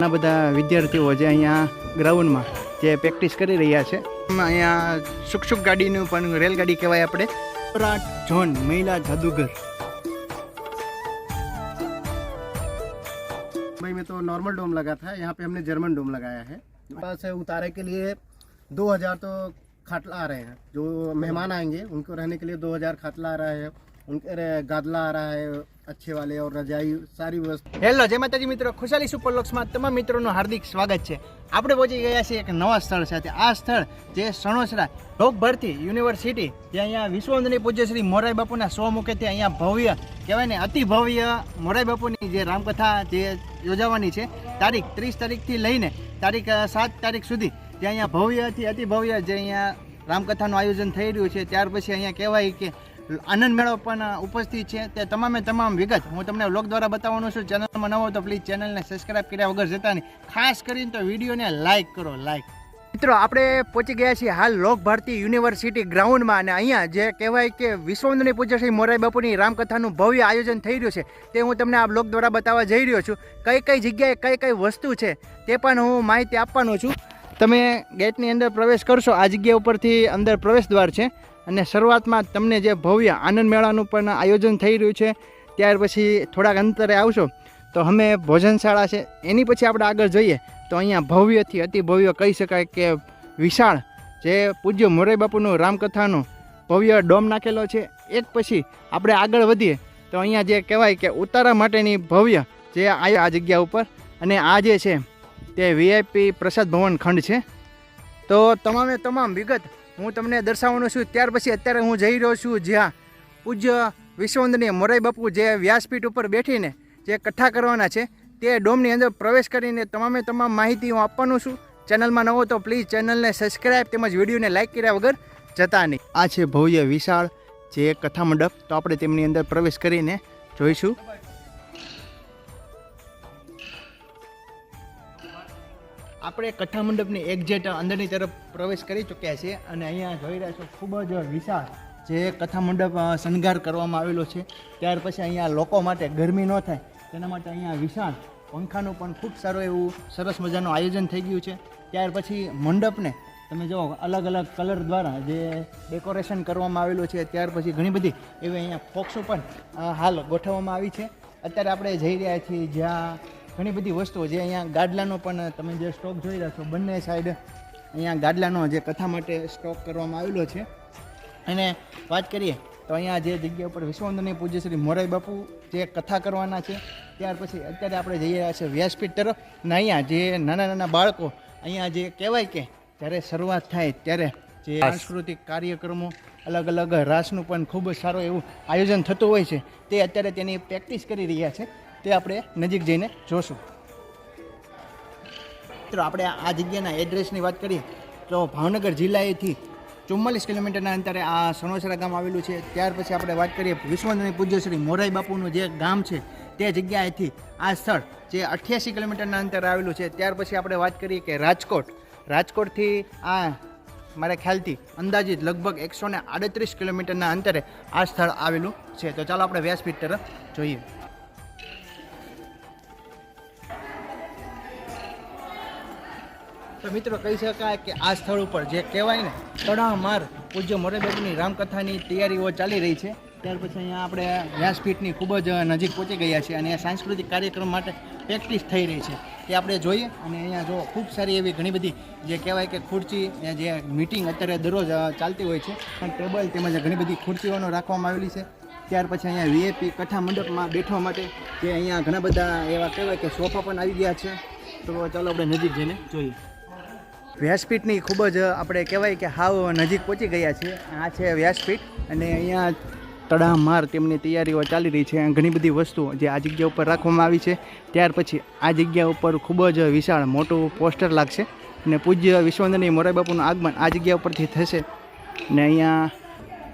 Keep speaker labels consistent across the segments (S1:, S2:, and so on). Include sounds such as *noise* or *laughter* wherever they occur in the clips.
S1: ઘણા બધા વિદ્યાર્થીઓ જે અહીંયા ગ્રાઉન્ડમાં જે પ્રેક્ટિસ કરી રહ્યા છે એમાં અહીંયા સુખ સુખ ગાડીનું પણ રેલગાડી કહેવાય આપણે પરાટ ઝોન મહિલા જાદુગર
S2: मुंबई में तो नॉर्मल डोम लगा था यहाँ पे हमने जर्मन डोम लगाया है पास है उतारे के लिए 2000 तो खाटला आ रहे हैं जो मेहमान आएंगे उनको रहने के लिए 2000 खाटला आ रहा है उनके रे- गादला आ रहा है અચ્છે વાલે ઓર રજાઈ સારી વસ્તુ
S1: હેલો જય માતાજી મિત્રો ખુશાલી સુપર લોક્સમાં તમામ મિત્રોનું હાર્દિક સ્વાગત છે. આપણે પહોંચી ગયા છીએ એક નવા સ્થળ સાથે. આ સ્થળ જે સણોસરા લોકભરતી યુનિવર્સિટી, જે અહીંયા વિશ્વવંદની પૂજ્ય શ્રી મોરાઈ બાપુના સો મુકે મુખેથી અહીંયા ભવ્ય, કહેવાય ને અતિ ભવ્ય મોરાઈ બાપુની જે રામકથા જે યોજાવાની છે, તારીખ ત્રીસ તારીખથી લઈને તારીખ સાત તારીખ સુધી જે અહીંયા ભવ્યથી અતિ ભવ્ય જે અહીંયા રામકથાનું આયોજન થઈ રહ્યું છે, ત્યાર પછી અહીંયા કહેવાય કે આનંદ મેળો પણ ઉપસ્થિત છે. તે તમામે તમામ વિગત હું તમને વ્લોગ દ્વારા બતાવવાનું છું. ચેનલમાં નવો તો પ્લીઝ ચેનલને સબસ્ક્રાઇબ કર્યા વગર જતા નહીં ખાસ કરીને તો વિડીયોને લાઇક કરો, લાઇક. મિત્રો, આપણે પહોંચી ગયા છીએ હાલ લોક ભારતી યુનિવર્સિટી ગ્રાઉન્ડમાં અને અહીંયા જે કહેવાય કે વિશ્વવંદની પૂજા શ્રી મોરારી બાપુની રામકથાનું ભવ્ય આયોજન થઈ રહ્યું છે, તે હું તમને આ બ્લોગ દ્વારા બતાવવા જઈ રહ્યો છું. કઈ કઈ જગ્યાએ કઈ કઈ વસ્તુ છે, તે પણ હું માહિતી આપવાનો છું. તમે ગેટની અંદર પ્રવેશ કરશો. આ જગ્યા ઉપરથી અંદર પ્રવેશ દ્વાર છે. અને શરૂઆતમાં તમને જે ભવ્ય આનંદ મેળાનું પણ આયોજન થઈ રહ્યું છે, ત્યાર પછી થોડાક અંતરે આવશો, તો અમે ભોજનશાળા છે, એની પછી આપણે આગળ જોઈએ, તો અહીંયા ભવ્યથી અતિ ભવ્ય કહી શકાય કે વિશાળ જે પૂજ્ય મોરારી બાપુનું રામકથાનું ભવ્ય ડોમ નાખેલો છે, એક પછી આપણે આગળ વધીએ, તો અહીંયા જે કહેવાય કે ઉતારા માટેની ભવ્ય જે આ જગ્યા ઉપર, અને આ જે છે તે વીઆઈપી પ્રસાદ ભવન ખંડ છે, તો તમામે તમામ વિગત હું તમને દર્શાવવાનો છું, ત્યાર પછી અત્યારે હું જઈ રહ્યો છું જ્યાં પૂજ્ય વિશ્વવંદનીય મોરાઈ બાપુ જે વ્યાસપીઠ ઉપર બેઠીને જે કથા કરવાના છે, તે ડોમની અંદર પ્રવેશ કરીને તમામે તમામ માહિતી હું આપવાનું છું. ચેનલમાં નવો તો પ્લીઝ ચેનલને સબસ્ક્રાઇબ તેમજ વિડીયોને લાઇક કર્યા વગર જતા નહીં. આ છે ભવ્ય વિશાળ જે કથા મંડપ, તો આપણે તેમની અંદર પ્રવેશ કરીને જોઈશું. આપણે કથા મંડપની એક્ઝેટ અંદરની તરફ પ્રવેશ કરી ચૂક્યા છીએ અને અહીંયા જોઈ રહ્યા છો ખૂબ જ વિશાળ જે કથા મંડપ શણગાર કરવામાં આવેલો છે. ત્યાર પછી અહીંયા લોકો માટે ગરમી ન થાય, તેના માટે અહીંયા વિશાળ પંખાનું પણ ખૂબ સારું એવું સરસ મજાનું આયોજન થઈ ગયું છે. ત્યાર પછી મંડપને તમે જો અલગ અલગ કલર દ્વારા જે ડેકોરેશન કરવામાં આવેલું છે, ત્યાર પછી ઘણી બધી એવી અહીંયા ફોક્સો પણ હાલ ગોઠવવામાં આવી છે. અત્યારે આપણે જઈ રહ્યા છીએ જ્યાં ઘણી બધી વસ્તુઓ જે અહીંયા ગાડલાનો પણ તમે જે સ્ટોક જોઈ રહ્યા છો બંને સાઈડ અહીંયા ગાડલાનો જે કથા માટે સ્ટોક કરવામાં આવેલો છે. અને વાત કરીએ તો અહીંયા જે જગ્યા ઉપર વિશ્વવંદનીય પૂજ્ય શ્રી મોરારી બાપુ જે કથા કરવાના છે ત્યાર પછી અત્યારે આપણે જઈ રહ્યા છીએ વ્યાસપીઠ તરફ. અને અહીંયા જે નાના નાના બાળકો અહીંયા જે કહેવાય કે જ્યારે શરૂઆત થાય ત્યારે જે સાંસ્કૃતિક કાર્યક્રમો અલગ અલગ રાસનું પણ ખૂબ જ સારું એવું આયોજન થતું હોય છે. તે અત્યારે તેની પ્રેક્ટિસ કરી રહ્યા છે. તે આપણે નજીક જઈને જોશું. મિત્રો, આપણે આ જગ્યાના એડ્રેસની વાત કરીએ, તો ભાવનગર જિલ્લાએથી ચુમ્માલીસ કિલોમીટરના અંતરે આ સણોસરા ગામ આવેલું છે. ત્યાર પછી આપણે વાત કરીએ વિશ્વવંદની પૂજ્ય શ્રી મોરાઈ બાપુનું જે ગામ છે, તે જગ્યાએથી આ સ્થળ જે અઠ્યાસી કિલોમીટરના અંતરે આવેલું છે. ત્યાર પછી આપણે વાત કરીએ કે રાજકોટ. રાજકોટથી આ મારા ખ્યાલથી અંદાજિત લગભગ એકસો ને આડત્રીસ કિલોમીટરના અંતરે આ સ્થળ આવેલું છે. તો ચાલો આપણે વ્યાસપીઠ તરફ જોઈએ. તો મિત્રો કહી શકાય કે આ સ્થળ ઉપર જે કહેવાય ને તડામાર પૂજ્ય મોરેબાબુની રામકથાની તૈયારીઓ ચાલી રહી છે. ત્યાર પછી અહીંયા આપણે વ્યાસપીઠની ખૂબ જ નજીક પહોંચી ગયા છે અને સાંસ્કૃતિક કાર્યક્રમ માટે પ્રેક્ટિસ થઈ રહી છે. તે આપણે જોઈએ અને અહીંયા જો ખૂબ સારી એવી ઘણી બધી જે કહેવાય કે અહીંયા જે મિટિંગ અત્યારે દરરોજ ચાલતી હોય છે. પણ ટેબલ તેમજ ઘણી બધી ખુરચીઓનો રાખવામાં આવેલી છે. ત્યાર પછી અહીંયા વીએપી કથા મંડપમાં બેઠવા માટે જે અહીંયા ઘણા બધા એવા કહેવાય કે સોફા પણ આવી ગયા છે. તો ચાલો આપણે નજીક જઈને જોઈએ. વ્યાસપીઠની ખૂબ જ, આપણે કહેવાય કે હાવ નજીક પહોંચી ગયા છીએ. આ છે વ્યાસપીઠ અને અહીંયા તડામાર તેમની તૈયારીઓ ચાલી રહી છે. ઘણી બધી વસ્તુઓ જે આ જગ્યા ઉપર રાખવામાં આવી છે. ત્યાર પછી આ જગ્યા ઉપર ખૂબ જ વિશાળ મોટું પોસ્ટર લાગશે અને પૂજ્ય વિશ્વવંદની મોરારી બાપુનું આગમન આ જગ્યા ઉપરથી થશે. ને અહીંયા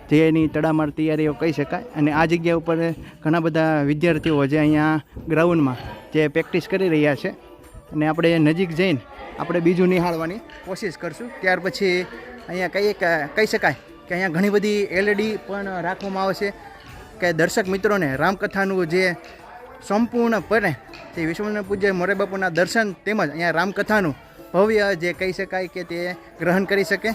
S1: જેની તડામાર તૈયારીઓ કહી શકાય. અને આ જગ્યા ઉપર ઘણા બધા વિદ્યાર્થીઓ જે અહીંયા ગ્રાઉન્ડમાં જે પ્રેક્ટિસ કરી રહ્યા છે. અને આપણે નજીક જઈને આપણે બીજું નિહાળવાની કોશિશ કરશું. ત્યાર પછી અહીંયા કહીએ કહી શકાય કે અહીંયા ઘણી બધી એલઈડી પણ રાખવામાં આવશે કે દર્શક મિત્રોને રામકથાનું જે સંપૂર્ણપણે તે વિશ્વના પૂજ્ય મોરે બાપુના દર્શન તેમજ અહીંયા રામકથાનું ભવ્ય જે કહી શકાય કે તે ગ્રહણ કરી શકે.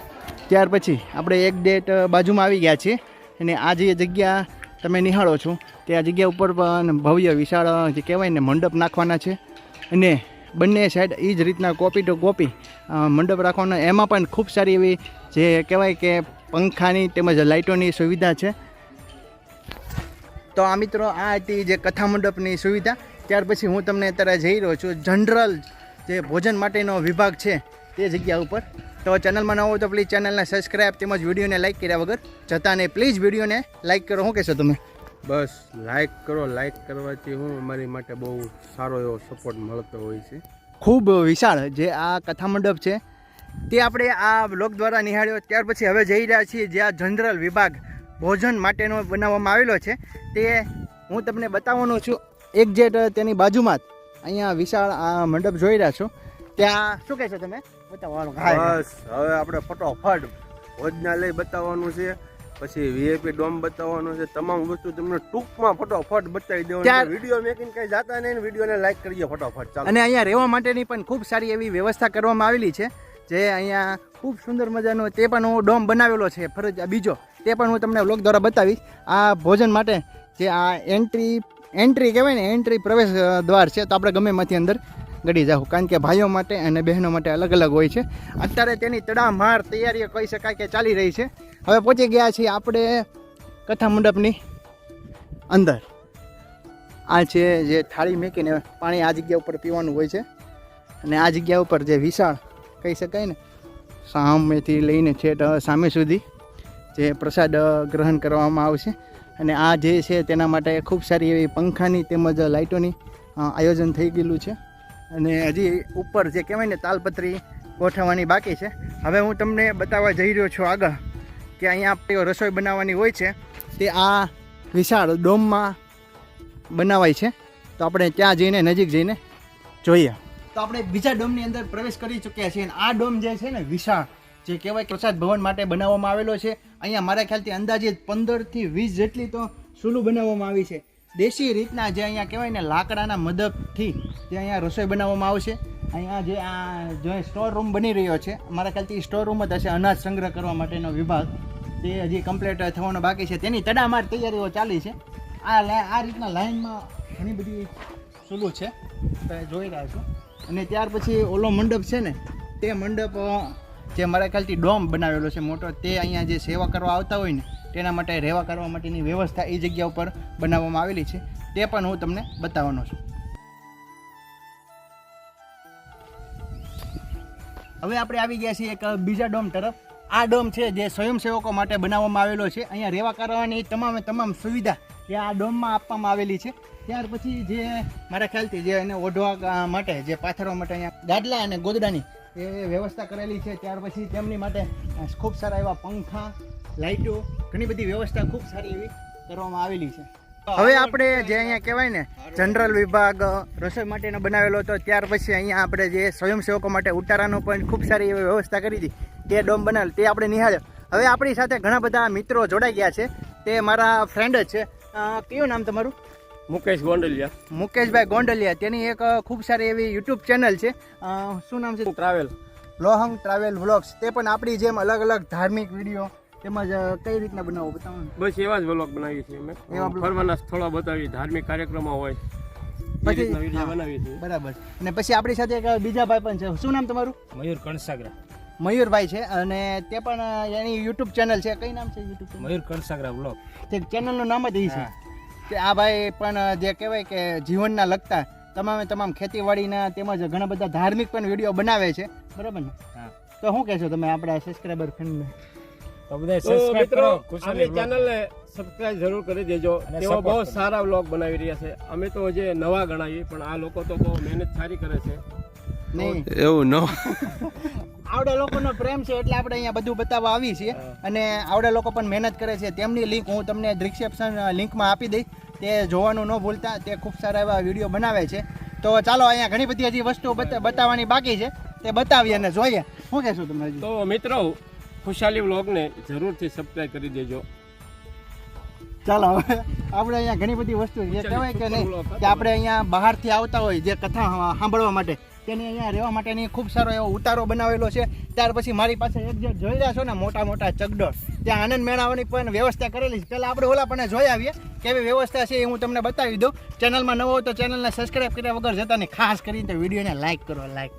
S1: ત્યાર પછી આપણે એક ડેટ બાજુમાં આવી ગયા છીએ અને આ જે જગ્યા તમે નિહાળો છો તે આ જગ્યા ઉપર પણ ભવ્ય વિશાળ જે કહેવાય ને મંડપ નાખવાના છે. અને બંને સાઈડ એ જ રીતના કોપી ટુ કોપી મંડપ રાખવાનો. એમાં પણ ખૂબ સારી એવી જે કહેવાય કે પંખાની તેમજ લાઇટોની સુવિધા છે. તો આ મિત્રો, આ હતી જે કથા મંડપની સુવિધા. ત્યાર પછી હું તમને અત્યારે જઈ રહ્યો છું. જનરલ જે ભોજન માટેનો વિભાગ છે તે જગ્યા ઉપર. તો ચેનલમાં ન હોય તો પ્લીઝ ચેનલને સબસ્ક્રાઈબ તેમજ વિડીયોને લાઇક કર્યા વગર. જતા નહીં પ્લીઝ વિડીયોને લાઇક કરો. શું કહેશો તમે?
S3: બસ લાઈક કરો લાઈક કરવાથી હું અમારી માટે બહુ સારો એવો સપોર્ટ મળતો હોય છે.
S1: ખૂબ વિશાળ જે આ કથા મંડપ છે તે આપણે આ બ્લોગ દ્વારા નિહાળ્યો. ત્યાર પછી હવે જઈ રહ્યા છીએ જે આ જનરલ વિભાગ ભોજન માટેનો બનાવવામાં આવેલો છે. તે હું તમને બતાવવાનો છું. એક્ઝેક્ટ તેની બાજુમાં જ અહીંયા વિશાળ આ મંડપ જોઈ રહ્યા છો. ત્યાં શું કહેશો તમે? બતાવવાનું.
S3: બસ હવે આપણે ફટોફટ ભોજનાલય બતાવવાનું છે. પછી વીઆઈપી ડોમ બતાવવાનું છે. તમામ વસ્તુ તમને ટૂંકમાં ફટોફટ બતાવી દેવાનું વીડિયો મેકિંગ કઈ જાતા નહીં વિડીયોને લાઈક કરીએ ફટોફટ. ચાલો.
S1: અને અહીંયા રહેવા માટેની પણ ખૂબ સારી એવી વ્યવસ્થા કરવામાં આવેલી છે. જે અહીંયા ખૂબ સુંદર મજાનો તે પણ હું ડોમ બનાવેલો છે. ફરજ બીજો તે પણ હું તમને વ્લોગ દ્વારા બતાવીશ. આ ભોજન માટે જે આ એન્ટ્રી એન્ટ્રી કહેવાય ને એન્ટ્રી પ્રવેશ દ્વાર છે તો આપણે ગમે એમાંથી અંદર ગડી જાઉં કારણ કે ભાઈઓ માટે અને બહેનો માટે અલગ અલગ હોય છે. અત્યારે તેની તડામાર તૈયારીઓ કહી શકાય કે ચાલી રહી છે. હવે પહોંચી ગયા છીએ આપણે કથા મંડપની અંદર. આ છે જે થાળી મેકીને પાણી આ જગ્યા ઉપર પીવાનું હોય છે. અને આ જગ્યા ઉપર જે વિશાળ કહી શકાય ને, સામેથી લઈને છેટ સામે સુધી જે પ્રસાદ ગ્રહણ કરવામાં આવશે. અને આ જે છે તેના માટે ખૂબ સારી એવી પંખાની તેમજ લાઇટોની આયોજન થઈ ગયેલું છે. અને હજી ઉપર જે કહેવાય ને તાલપત્રી ગોઠવવાની બાકી છે. હવે હું તમને બતાવવા જઈ રહ્યો છું આગળ કે અહીંયા આપણે રસોઈ બનાવવાની હોય છે, તે આ વિશાળ ડોમમાં બનાવાય છે. તો આપણે ત્યાં જઈને, નજીક જઈને જોઈએ. તો આપણે બીજા ડોમની અંદર પ્રવેશ કરી ચૂક્યા છીએ આ ડોમ જે છે ને વિશાળ, જે કહેવાય પ્રસાદ ભવન માટે બનાવવામાં આવેલો છે. અહીંયા મારા ખ્યાલથી અંદાજે પંદરથી વીસ જેટલી તો સુલુ બનાવવામાં આવી છે. દેશી રીતના જે અહીંયા કહેવાય ને લાકડાના મદદથી જે અહીંયા રસોઈ બનાવવામાં આવશે અહીંયા જે આ જે સ્ટોર રૂમ બની રહ્યો છે. મારા ખ્યાલથી સ્ટોર રૂમ જ હશે અનાજ સંગ્રહ કરવા માટેનો વિભાગ. તે હજી કમ્પ્લીટ થવાનો બાકી છે. તેની તડામાર તૈયારીઓ ચાલી છે. આ આ રીતના લાઇનમાં ઘણી બધી સૂલું છે. તમે જોઈ રહ્યા છો. અને ત્યાર પછી ઓલો મંડપ છે ને, તે મંડપ જે મારા ખ્યાલથી ડોમ બનાવેલો છે મોટો, તે અહીંયા જે સેવા કરવા આવતા હોય ને તેના માટે રહેવા કરવા માટેની વ્યવસ્થા એ જગ્યા ઉપર બનાવવામાં આવેલી છે. તે પણ હું તમને બતાવવાનો છું. હવે આપણે આવી ગયા છીએ એક બીજા ડોમ તરફ. આ ડોમ છે જે સ્વયંસેવકો માટે બનાવવામાં આવેલો છે. અહીંયા રહેવા કરવાની તમામે તમામ સુવિધા જે આ ડોમમાં આપવામાં આવેલી છે. ત્યાર પછી જે મારા ખ્યાલથી જે એને ઓઢવા માટે, જે પાથરવા માટે અહીંયા ગાડલા અને ગોદડાની એ વ્યવસ્થા કરેલી છે. ત્યાર પછી તેમની માટે ખૂબ સારા એવા પંખા લાઇટો ઘણી બધી વ્યવસ્થા ખૂબ સારી એવી કરવામાં આવેલી છે. હવે આપણે જે અહીંયા કહેવાય ને જનરલ વિભાગ રસોઈ માટેનો બનાવેલો હતો ત્યાર પછી અહીંયા આપણે જે સ્વયંસેવકો માટે ઉતારાનો પણ ખૂબ સારી એવી વ્યવસ્થા કરી હતી. તે ડોમ બનાવેલ તે આપણે નિહાળ્યો. હવે આપણી સાથે ઘણા બધા મિત્રો જોડાઈ ગયા છે. તે મારા ફ્રેન્ડ જ છે. કયું નામ તમારું?
S3: મુકેશ ગોંડલિયા.
S1: મુકેશભાઈ ગોંડલિયા. તેની એક ખૂબ સારી એવી યુટ્યુબ ચેનલ છે. શું નામ છે?
S3: ટ્રાવેલ.
S1: લોહંગ ટ્રાવેલ વ્લોગ્સ. તે પણ આપણી જેમ અલગ અલગ ધાર્મિક વીડિયો તેમજ કઈ રીતના બનાવો બતાવો
S3: બસ એવા જ વ્લોગ બનાવીએ છીએ અમે. ફરવાના સ્થળો બતાવી ધાર્મિક કાર્યક્રમો હોય
S1: પછી- બરાબર. અને પછી આપણી સાથે એક બીજા ભાઈ પણ છે. શું નામ તમારું?
S4: મયુર કણસાગરા.
S1: મયુરભાઈ છે. અને તે પણ એની યુટ્યુબ ચેનલ છે. કઈ નામ છે યુટ્યુબ
S4: મયુર કણસાગરા વ્લોગ
S1: તે ચેનલનું નામ જ એ છે. કે આ ભાઈ પણ જે કહેવાય કે જીવનના લગતા તમામે તમામ ખેતીવાડીના તેમજ ઘણા બધા ધાર્મિક પણ વીડિયો બનાવે છે. બરાબર ને? તો શું કહેશો તમે આપણા સબસ્ક્રાઈબર ફ્રેન્ડને
S4: તો બધા સબસ્ક્રાઇબ કરો
S3: આપણી ચેનલને સબસ્ક્રાઇબ જરૂર કરી દેજો. તેઓ બહુ સારા વ્લોગ બનાવી રહ્યા છે. અમે તો જે નવા ગણાવીએ પણ આ લોકો તો બહુ મહેનત સારી કરે છે. એવું ન
S1: આવડા લોકોનો પ્રેમ છે એટલે આપણે અહીંયા બધું બતાવવા આવી છીએ. અને આવડા લોકો પણ મહેનત કરે છે. તેમની લિંક હું તમને ડિસ્ક્રિપ્શન લિંકમાં આપી દઈશ. તે જોવાનું ન ભૂલતા તે ખૂબ સારા એવા વીડિયો બનાવે છે. તો ચાલો અહીંયા ઘણી બધી હજી વસ્તુઓ બતા- બતાવવાની બાકી છે. તે બતાવીએ અને જોઈએ. શું કહેશું તમે
S3: તો મિત્રો ખુશાલી વ્લોગને જરૂરથી સબસ્ક્રાઈબ કરી દેજો.
S1: ચાલો હવે આપણે અહીંયા ઘણી બધી વસ્તુ જે કહેવાય કે નહીં કે આપણે અહીંયા બહારથી આવતા હોય જે કથા સાંભળવા માટે તેની અહીંયા રહેવા માટેની ખૂબ સારો એવો ઉતારો બનાવેલો છે. ત્યાર પછી મારી પાસે એક જે જોઈ રહ્યા છો ને મોટા મોટા ચગડોળ ત્યાં આનંદ મેળાવાની પણ વ્યવસ્થા કરેલી છે. પહેલાં આપણે ઓલા પણ જોઈ આવીએ કેવી વ્યવસ્થા છે એ હું તમને બતાવી દઉં. ચેનલમાં નવો હોય તો ચેનલને સબસ્ક્રાઈબ કર્યા વગર જતા ને ખાસ કરીને તો વિડીયોને લાઇક કરો લાઇક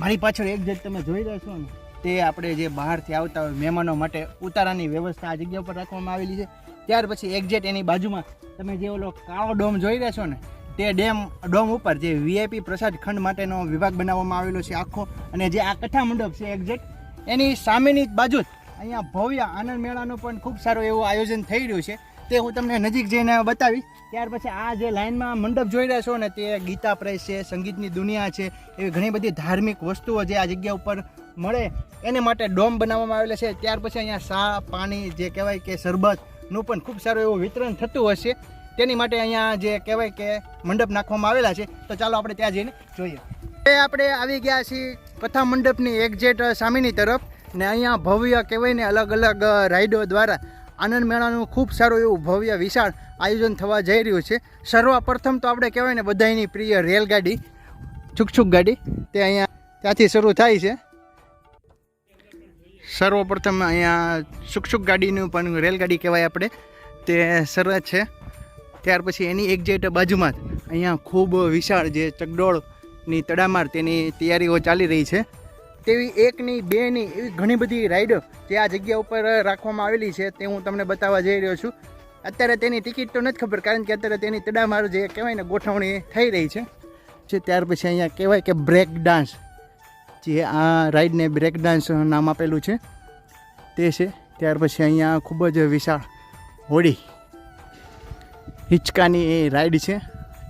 S1: મારી પાછળ એક જ તમે જોઈ રહ્યા છો ને તે આપણે જે બહારથી આવતા હોય મહેમાનો માટે ઉતારાની વ્યવસ્થા આ જગ્યા ઉપર રાખવામાં આવેલી છે. ત્યાર પછી એક્ઝેટ એની બાજુમાં તમે જે ઓલો કાળો ડોમ જોઈ રહ્યા છો ને, તે ડેમ, ડોમ ઉપર જે વીઆઈપી પ્રસાદ ખંડ માટેનો વિભાગ બનાવવામાં આવેલો છે આખો અને જે આ કથા મંડપ છે એક્ઝેક્ટ એની સામેની બાજુ જ અહીંયા ભવ્ય આનંદ મેળાનું પણ ખૂબ સારું એવું આયોજન થઈ રહ્યું છે. તે હું તમને નજીક જઈને બતાવીશ. ત્યાર પછી આ જે લાઇનમાં મંડપ જોઈ રહ્યા છો ને, તે ગીતા પ્રેસ છે, સંગીતની દુનિયા છે, એવી ઘણી બધી ધાર્મિક વસ્તુઓ જે આ જગ્યા ઉપર મળે. એને માટે ડોમ બનાવવામાં આવેલા છે. ત્યાર પછી અહીંયા શા પાણી જે કહેવાય કે શરબતનું પણ ખૂબ સારું એવું વિતરણ થતું હશે. તેની માટે અહીંયા જે કહેવાય કે મંડપ નાખવામાં આવેલા છે. તો ચાલો આપણે ત્યાં જઈને જોઈએ. આપણે આવી ગયા છીએ કથા મંડપની એક્ઝેટ સામેની તરફ. ને અહીંયા ભવ્ય કહેવાય ને અલગ અલગ રાઈડો દ્વારા આનંદ મેળાનું ખૂબ સારું એવું ભવ્ય વિશાળ આયોજન થવા જઈ રહ્યું છે. સર્વપ્રથમ તો આપણે કહેવાય ને બધાની પ્રિય રેલગાડી, છુકછુક ગાડી, તે અહીંયા ત્યાંથી શરૂ થાય છે. સર્વપ્રથમ અહીંયા સુકસુક ગાડીનું પણ રેલગાડી કહેવાય આપણે. તે શરૂઆત છે. ત્યાર પછી એની એક્ઝેટ બાજુમાં જ અહીંયા ખૂબ વિશાળ જે ચકડોળની તડામાર તેની તૈયારીઓ ચાલી રહી છે. તેવી એકની, બેની એવી ઘણી બધી રાઈડો જે આ જગ્યા ઉપર રાખવામાં આવેલી છે તે હું તમને બતાવવા જઈ રહ્યો છું. અત્યારે તેની ટિકિટ તો નથી ખબર કારણ કે અત્યારે તેની તડામાર જે કહેવાય ને ગોઠવણી થઈ રહી છે. જે ત્યાર પછી અહીંયા કહેવાય કે બ્રેક ડાન્સ. જે આ રાઈડને બ્રેક ડાન્સ નામ આપેલું છે, તે છે. ત્યાર પછી અહીંયા ખૂબ જ વિશાળ હોડી હિંચકાની એ રાઈડ છે.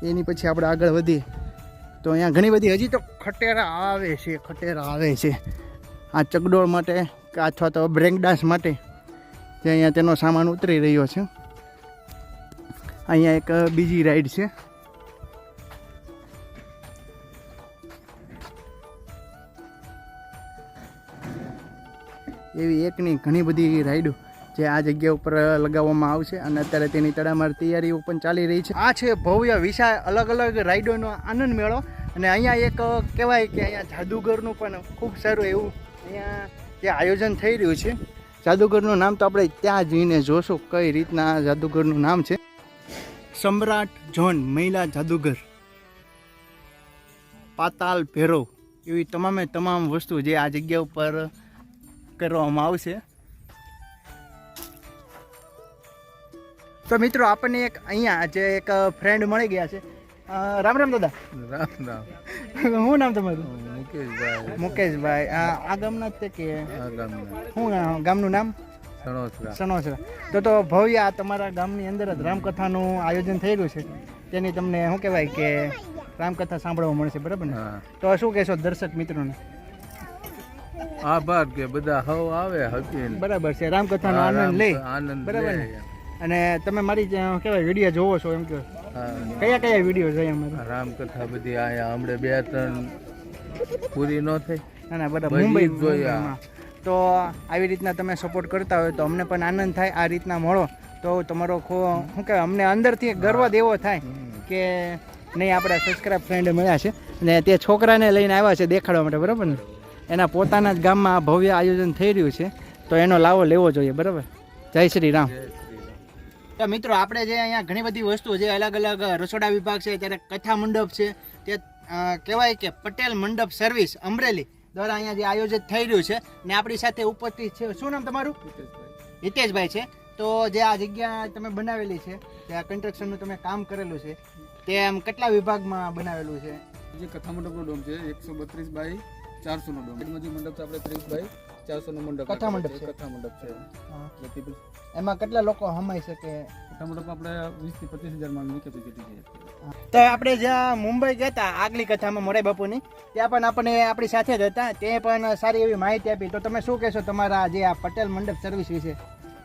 S1: એની પછી આપણે આગળ વધીએ તો અહીંયા ઘણી બધી હજી તો ખટેરા આવે છે, ખટેરા આવે છે. આ ચકડોળ માટે અથવા તો બ્રેક ડાન્સ માટે જે અહીંયા તેનો સામાન ઉતરી રહ્યો છે. અહીંયા એક બીજી રાઈડ છે. એવી એકની ઘણી બધી રાઈડો જે આ જગ્યા ઉપર લગાવવામાં આવશે અને અત્યારે તેની તડામાર તૈયારીઓ પણ ચાલી રહી છે. આ છે ભવ્ય વિશાળ અલગ અલગ રાઈડોનો આનંદ મેળો અને અહીંયા એક કહેવાય કે અહીંયા જાદુગરનું પણ ખૂબ સારું એવું અહીંયા જે આયોજન થઈ રહ્યું છે. જાદુગરનું નામ તો આપણે ત્યાં જઈને જોશું કઈ રીતના જાદુગરનું નામ છે. સમ્રાટ જોન મહિલા જાદુગર, પાતાલ ભેરો એવી તમામે તમામ વસ્તુ જે આ જગ્યા ઉપર કરવામાં આવશે. તો મિત્રો આપણને એક અહીંયા જે એક ફ્રેન્ડ મળી ગયા છે. રામ રામ દાદા.
S3: રામ રામ.
S1: શું નામ તમારું?
S3: મુકેશભાઈ.
S1: મુકેશભાઈ. આ આ ગામના જ છે કે? શું ગામનું નામ?
S3: સણોસરા.
S1: સણોસરા. તો તો ભવ્ય આ તમારા ગામની અંદર જ રામકથાનું આયોજન થઈ રહ્યું છે. તેની તમને શું કહેવાય કે રામકથા સાંભળવા મળશે બરાબર ને? તો શું કહેશો દર્શક મિત્રોને?
S3: આભાર કે બધા હવ આવે હકીન.
S1: બરાબર છે રામકથાનો આનંદ લે.
S3: આનંદ
S1: બરાબર અને તમે મારી કેવાય વીડિયો જોવો છો એમ કે? કયા કયા વીડિયો છે અમારા?
S3: રામકથા બધી આયા હમણે બે ત્રણ પૂરી ન થઈ.
S1: ના ના મુંબઈ
S3: જોયા.
S1: તો આવી રીતના તમે સપોર્ટ કરતા હોય તો અમને પણ આનંદ થાય આ રીતના મળો. તો તમારો ખો શું કહેવાય અમને અંદરથી ગર્વ દેવો થાય કે નહીં આપણા સબસ્ક્રાઇબ ફ્રેન્ડ મળ્યા છે. અને તે છોકરાને લઈને આવ્યા છે દેખાડવા માટે બરાબર ને? એના પોતાના જ ગામમાં આ ભવ્ય આયોજન થઈ રહ્યું છે તો એનો લાવો લેવો જોઈએ બરાબર? જય શ્રી રામ. તો મિત્રો આપણે જે અહીંયા ઘણી બધી વસ્તુઓ જે અલગ અલગ રસોડા વિભાગ છે ત્યારે કથા મંડપ છે તે કહેવાય કે પટેલ મંડપ સર્વિસ અમરેલી દ્વારા અહીંયા જે આયોજિત થઈ રહ્યું છે ને આપણી સાથે ઉપસ્થિત છે. શું નામ તમારું? હિતેશભાઈ. છે. તો જે આ જગ્યા તમે બનાવેલી છે જે આ કન્સ્ટ્રક્શનનું તમે કામ કરેલું છે તે આમ કેટલા વિભાગમાં બનાવેલું છે?
S5: જે કથા મંડપનો ડોમ છે એકસો બત્રીસ બાય ચારસો નો ડોમ એમાં જે મંડપ છે આપણે ત્રીસ બાય ચારસો નો મંડપ
S1: કથા
S5: રાખેલો
S1: મંડપ છે.
S5: કથા મંડપ છે
S1: હા.
S5: બધી બધી
S1: એમાં કેટલા લોકો હમાઈ શકે
S5: કથા મંડપ આપણે વીસ થી પચીસ હજાર માણસની કેપેસિટી છે
S1: તો આપણે જ્યાં મુંબઈ ગયા હતા આગલી કથામાં મોરાઈ બાપુની ત્યાં પણ આપણે આપણી સાથે જ હતા તે પણ સારી એવી માહિતી આપી તો તમે શું કહેશો તમારા જે આ પટેલ મંડપ સર્વિસ વિશે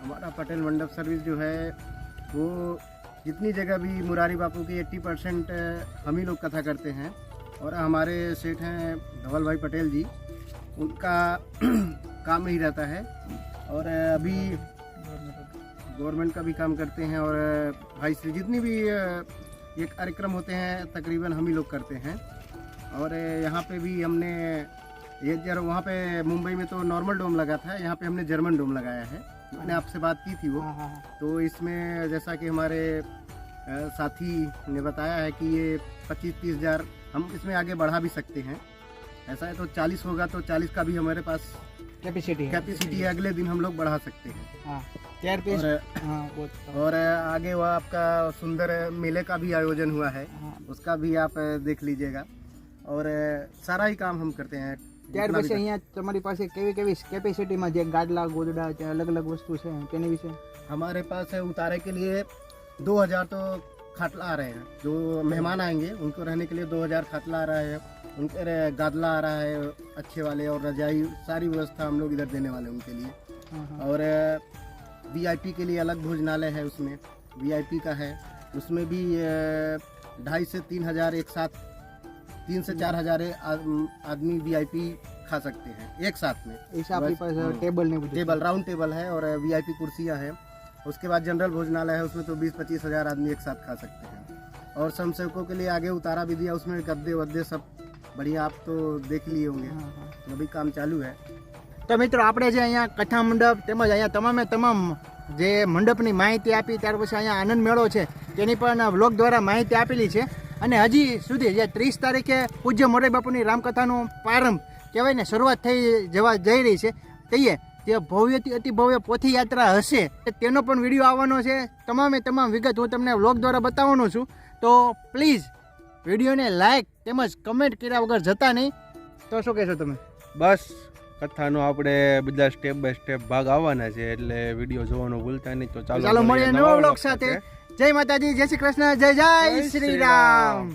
S2: हमारा पटेल मंडप सर्विस जो है वो जितनी जगह भी मुरारी बापू की 80 परसेंट हम ही लोग कथा करते हैं और हमारे सेठ हैं धवल भाई पटेल जी उनका *clears throat* काम ही रहता है। और अभी गवर्नमेंट का भी काम करते हैं और भाई श्री जितनी भी ये कार्यक्रम होते हैं तकरीबन हम ही लोग करते हैं। और यहाँ पे भी हमने ये जर वहाँ पे मुंबई में तो नॉर्मल डोम लगा था यहाँ पे हमने जर्मन डोम लगाया है। मैंने आपसे बात की थी वो।
S1: हाँ हाँ हाँ।
S2: तो इसमें जैसा कि हमारे साथी ने बताया है कि ये पच्चीस तीस हज़ार हम इसमें आगे बढ़ा भी सकते हैं ऐसा है तो चालीस होगा तो चालीस का भी हमारे पास
S1: कैपेसिटी है
S2: कैपेसिटी है अगले दिन हम लोग बढ़ा सकते हैं
S1: हाँ ત્યાર પછી
S2: और
S1: હા बहुत
S2: और आगे वो आपका सुंदर मेले का भी आयोजन हुआ है
S1: हाँ
S2: उसका भी आप देख लीजिएगा और सारा ही काम हम करते हैं
S1: ત્યાર
S2: जितना भी
S1: પછી અહીંયા તમારી પાસે કેવી કેવી કેપેસિટીમાં જે ગાડલા ગોદડા છે અલગ અલગ વસ્તુ છે તેની વિશે
S2: हमारे पास है उतारे के लिए 2000 तो खाटला आ रहे हैं। जो मेहमान आएँगे उनको रहने के लिए 2000 खाटला आ रहा है उनके गादला आ रहा है अच्छे वाले और रजाई सारी व्यवस्था हम लोग इधर देने वाले उनके लिए। और वीआईपी के लिए अलग भोजनालय है उसमें वीआईपी का है। उसमें भी ढाई से तीन हज़ार एक साथ तीन से चार हज़ार आदमी वीआईपी खा सकते हैं एक साथ में।
S1: हाँ। टेबल
S2: टेबल राउंड टेबल है और वीआईपी कुर्सियाँ हैं। उसके बाद जनरल भोजनालय है उसमें तो बीस पच्चीस हजार आदमी एक साथ खा सकते हैं और स्वयंसेवकों के लिए आगे उतारा भी दिया उसमें गद्दे वद्दे सब बढ़िया आप तो देख लिए होंगे
S1: હા હા
S2: अभी काम चालू है
S1: તો મિત્રો આપણે જે અહીંયા કથા મંડપ તેમજ અહીંયા તમામે તમામ જે મંડપની માહિતી આપી ત્યાર પછી અહીંયા આનંદ મેળો છે તેની પણ વ્લોગ દ્વારા માહિતી આપેલી છે અને હજી સુધી જે ત્રીસ તારીખે પૂજ્ય મોરે બાપુની રામકથાનો પ્રારંભ કહેવાય ને શરૂઆત થઈ જવા જઈ રહી છે કહીએ તે ભવ્યથી અતિ ભવ્ય પોથી યાત્રા હશે તેનો પણ વીડિયો આવવાનો છે. તમામે તમામ વિગત હું તમને વ્લોગ દ્વારા બતાવવાનો છું. તો પ્લીઝ વિડીયોને લાઈક તેમજ કમેન્ટ કર્યા વગર જતા નહીં. તો શું કહેશો તમે?
S3: બસ કથાનો આપણે બધા સ્ટેપ બાય સ્ટેપ ભાગ આવવાના છે એટલે વીડિયો જોવાનું ભૂલતા નહીં તો ચાલો
S1: ચાલો મળીએ નવા
S3: નવા
S1: વ્લોગ સાથે. જય માતાજી જય શ્રી કૃષ્ણ જય જય શ્રી રામ.